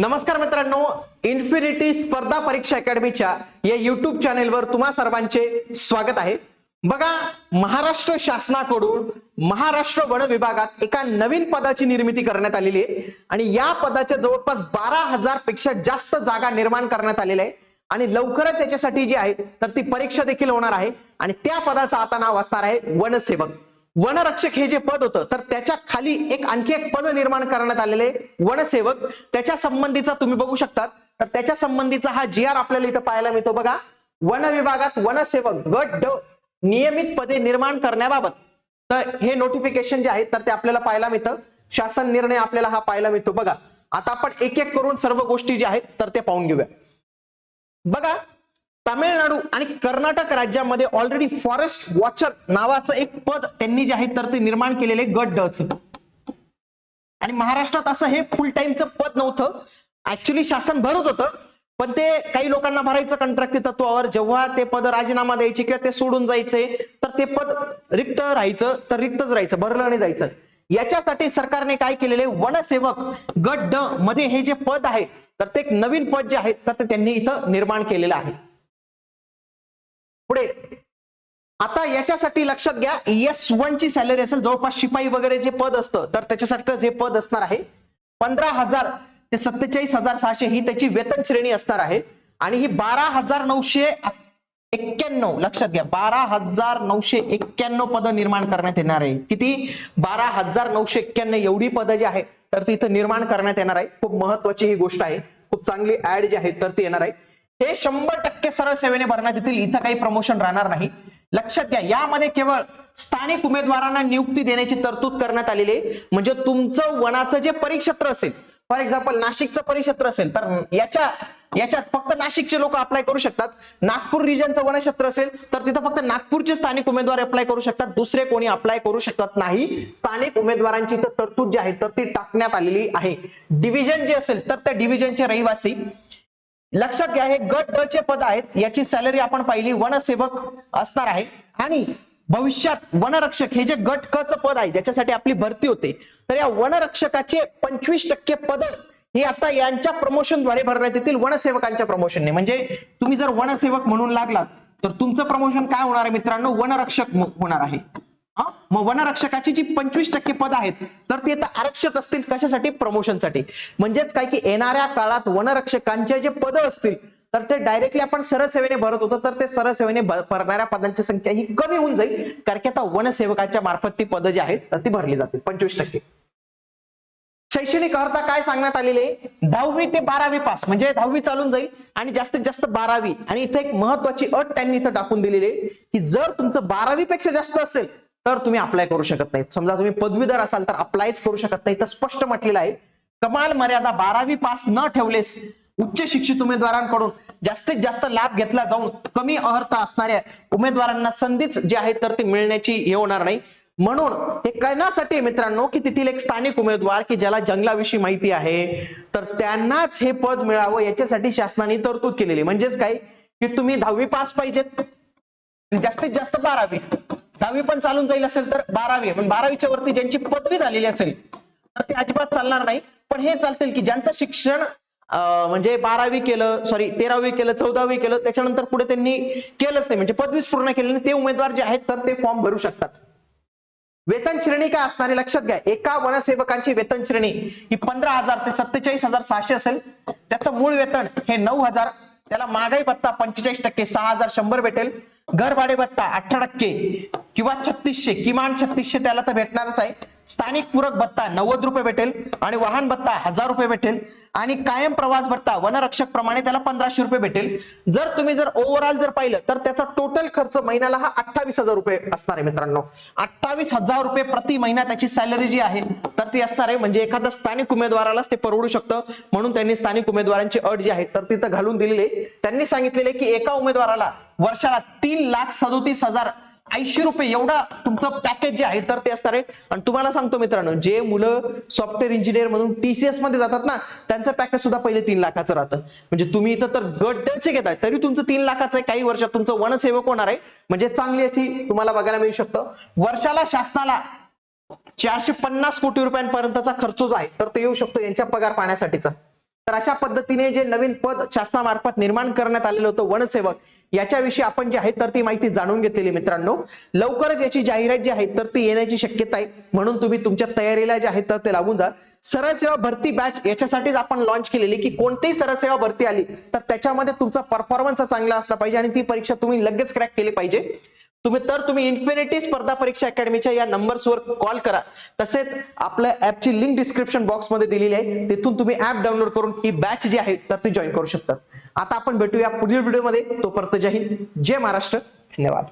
नमस्कार मित्रांनो इन्फिनिटी स्पर्धा परीक्षा अकॅडमीच्या या युट्यूब चॅनेलवर तुम्हा सर्वांचे स्वागत आहे. बघा महाराष्ट्र शासनाकडून महाराष्ट्र वन विभागात एका नवीन पदाची निर्मिती करण्यात आलेली आहे. आणि या पदाच्या जवळपास बारा हजारपेक्षा जास्त जागा निर्माण करण्यात आलेल्या आहे. आणि लवकरच याच्यासाठी जी आहे तर ती परीक्षा देखील होणार आहे. आणि त्या पदाचं आता नाव असणार आहे वनसेवक. वनरक्षक हे जे पद होतं तर त्याच्याखाली एक आणखी एक पद निर्माण करण्यात आलेले वनसेवक. त्याच्या संबंधीचा तुम्ही बघू शकतात. तर त्याच्या संबंधीचा हा जी आर आपल्याला इथं पाहायला मिळतो बघा. वन विभागात वनसेवक गट ड नियमित पदे निर्माण करण्याबाबत. तर हे नोटिफिकेशन जे आहे तर ते आपल्याला पाहायला मिळतं. शासन निर्णय आपल्याला हा पाहायला मिळतो बघा. आता आपण एक एक करून सर्व गोष्टी ज्या आहेत तर ते पाहून घेऊया. बघा तामिळनाडू आणि कर्नाटक राज्यामध्ये ऑलरेडी फॉरेस्ट वॉचर नावाचं एक पद त्यांनी जे आहे तर ते निर्माण केलेले गट डच. आणि महाराष्ट्रात असं हे फुल टाइमचं पद नव्हतं. ऍक्च्युली शासन भरत होतं पण ते काही लोकांना भरायचं कंत्राटी तत्वावर जेव्हा ते पद राजीनामा द्यायचे किंवा ते सोडून जायचे तर ते पद रिक्त राहायचं तर रिक्तच राहायचं भरलं नाही जायचं. याच्यासाठी सरकारने काय केलेले वनसेवक गट ड मध्ये हे जे पद आहे तर ते एक नवीन पद जे आहे तर ते त्यांनी इथं निर्माण केलेलं आहे. पुढे. आता याच्यासाठी लक्षात घ्या. एस वन ची सॅलरी असेल जवळपास शिपाई वगैरे जे पद असतं तर त्याच्यासारखं जे पद असणार आहे पंधरा हजार ते सत्तेचाळीस हजार सहाशे ही त्याची वेतन श्रेणी असणार आहे. आणि ही बारा हजार नऊशे एक्क्याण्णव लक्षात घ्या बारा हजार नऊशे एक्क्याण्णव पदं निर्माण करण्यात येणार आहे. किती? बारा हजार नऊशे एक्क्याण्णव एवढी पदं जी आहे तर ती इथं निर्माण करण्यात येणार आहे. खूप महत्वाची ही गोष्ट आहे. खूप चांगली ऍड जी आहे तर ती येणार आहे. हे शंभर टक्के सरळ सेवेने भरण्यात येतील. इथं काही प्रमोशन राहणार नाही. लक्षात घ्या यामध्ये केवळ स्थानिक उमेदवारांना नियुक्ती देण्याची तरतूद करण्यात आलेली आहे. म्हणजे तुमचं वनाचं जे परिक्षेत्र असेल फॉर एक्झाम्पल नाशिकचं परिक्षेत्र असेल तर याच्या याच्यात फक्त नाशिकचे लोक अप्लाय करू शकतात. नागपूर रिजनचं वनक्षेत्र असेल तर तिथं फक्त नागपूरचे स्थानिक उमेदवार अप्लाय करू शकतात. दुसरे कोणी अप्लाय करू शकत नाही. स्थानिक उमेदवारांची तर तरतूद जी आहे तर ती टाकण्यात आलेली आहे. डिव्हिजन जे असेल तर त्या डिव्हिजनचे रहिवासी लक्षात घ्या हे गट ड चे पद आहेत. याची सॅलरी आपण पाहिली वनसेवक असणार आहे. आणि भविष्यात वनरक्षक हे जे गट क च पद आहे ज्याच्यासाठी आपली भरती होते तर या वनरक्षकाचे पंचवीस टक्के पद हे आता यांच्या प्रमोशनद्वारे भरण्यात येतील वनसेवकांच्या प्रमोशनने म्हणजे तुम्ही जर वनसेवक म्हणून लागलात तर तुमचं प्रमोशन काय होणार आहे मित्रांनो? वनरक्षक होणार आहे. मग वनरक्षकाची जी पंचवीस टक्के पद आहेत तर ते आता आरक्षित असतील कशासाठी? प्रमोशनसाठी. म्हणजेच काय की येणाऱ्या काळात वनरक्षकांचे जे पद असतील तर ते डायरेक्टली आपण सरसेवेने भरत होतो तर ते सरसेवेने भरणाऱ्या पदांची संख्या ही कमी होऊन जाईल कारण की आता वनसेवकाच्या मार्फत ती पदं जी आहेत तर ती भरली जातील पंचवीस टक्के. शैक्षणिक अर्थ काय सांगण्यात आलेले? दहावी ते बारावी पास म्हणजे दहावी चालून जाईल आणि जास्तीत जास्त बारावी आणि इथे एक महत्वाची अट त्यांनी इथं टाकून दिलेली आहे की जर तुमचं बारावी पेक्षा जास्त असेल तर तुम्ही अप्लाय करू शकत नाही समजा तुम्ही पदवीधर असाल तर अप्लायच करू शकत नाही. तर स्पष्ट म्हटलेलं आहे कमाल मर्यादा बारावी पास न ठेवलेस उच्च शिक्षित उमेदवारांकडून जास्तीत जास्त लाभ घेतला जाऊन कमी अर्हता असणाऱ्या उमेदवारांना संधीच जे आहे तर ती मिळण्याची हे होणार नाही. म्हणून हे कळण्यासाठी मित्रांनो की तेथील एक स्थानिक उमेदवार की ज्याला जंगलाविषयी माहिती आहे तर त्यांनाच हे पद मिळावं याच्यासाठी शासनाने तरतूद केलेली. म्हणजेच काय? की तुम्ही दहावी पास पाहिजेत. जास्तीत जास्त बारावी. दहावी पण चालून जाईल असेल तर बारावी पण बारावीच्या वरती ज्यांची पदवी झालेली असेल तर ते अजिबात चालणार नाही. पण हे चालतील की ज्यांचं शिक्षण म्हणजे बारावी केलं सॉरी तेरावी केलं चौदावी केलं त्याच्यानंतर पुढे त्यांनी केलंच नाही. म्हणजे पदवीच पूर्ण केली ते उमेदवार जे आहेत तर ते फॉर्म भरू शकतात. वेतन श्रेणी काय असणारे? लक्षात घ्या. एका वनसेवकांची वेतन श्रेणी ही पंधरा हजार ते सत्तेचाळीस हजार सहाशे असेल. त्याचं मूळ वेतन हे नऊ हजार. त्याला महागाई भत्ता पंचेचाळीस टक्के सहा हजार शंभर भेटेल. घर भाडे भत्ता अठरा टक्के किंवा छत्तीसशे किमान छत्तीसशे त्याला तर भेटणारच आहे. स्थानिक पूरक भत्ता नव्वद रुपये भेटेल आणि वाहन भत्ता हजार रुपये भेटेल आणि कायम प्रवास भत्ता वनरक्षक प्रमाणे त्याला पंधराशे रुपये भेटेल. जर तुम्ही जर ओव्हरऑल जर पाहिलं तर त्याचा टोटल खर्च महिन्याला हा अठ्ठावीस हजार रुपये असणार आहे मित्रांनो. अठ्ठावीस हजार रुपये प्रति महिना त्याची सॅलरी जी आहे तर ती असणार आहे म्हणजे एखाद्या स्थानिक उमेदवारालाच ते परवडू शकतं. म्हणून त्यांनी स्थानिक उमेदवारांची अट जी आहे तर तिथं घालून दिलेली त्यांनी सांगितलेले की एका उमेदवाराला वर्षाला तीन लाख सदोतीस हजार ऐंशी रुपये. एवढा तुमचं पॅकेज जे आहे तर ते असणार आहे. आणि तुम्हाला सांगतो मित्रांनो जे मुलं सॉफ्टवेअर इंजिनियर म्हणून टीसीएसमध्ये जातात ना त्यांचं पॅकेज सुद्धा पहिले तीन लाखाचं राहतं. म्हणजे तुम्ही इथं तर गड्ड्याचे घेताय तरी तुमचं तीन लाखाचं आहे. काही वर्षात तुमचं वनसेवक होणार आहे. म्हणजे चांगली अशी तुम्हाला बघायला मिळू शकतं. वर्षाला शासनाला चारशे पन्नास कोटी रुपयांपर्यंतचा खर्च जो आहे तर तो येऊ शकतो यांच्या पगार पाण्यासाठीचा तर अशा पद्धतीने जे नवीन पद शासनामार्फत निर्माण करण्यात आलेलं होतं वनसेवक याच्याविषयी आपण जे आहे तर ती माहिती जाणून घेतलेली मित्रांनो. लवकरच याची जाहिरात जी आहे तर ती येण्याची शक्यता आहे. म्हणून तुम्ही तुमच्या तयारीला जे आहे तर ते लागून जा. सरळ सेवा भरती बॅच याच्यासाठीच आपण लॉन्च केलेली की कोणतीही सरळ सेवा भरती आली तर त्याच्यामध्ये तुमचा परफॉर्मन्स चांगला असला पाहिजे आणि ती परीक्षा तुम्ही लगेच क्रॅक केली पाहिजे. तुम्ही तर तुम्ही इन्फिनिटी स्पर्धा परीक्षा अकॅडमीच्या या नंबर्सवर कॉल करा. तसेच आपल्या ऍपची लिंक डिस्क्रिप्शन बॉक्समध्ये दिलेली आहे. तिथून तुम्ही ऍप डाउनलोड करून ही बॅच जी आहे तर ती जॉईन करू शकता. आता आपण भेटूया पुढील व्हिडिओमध्ये तोपर्यंत जय हिंद जय महाराष्ट्र. धन्यवाद.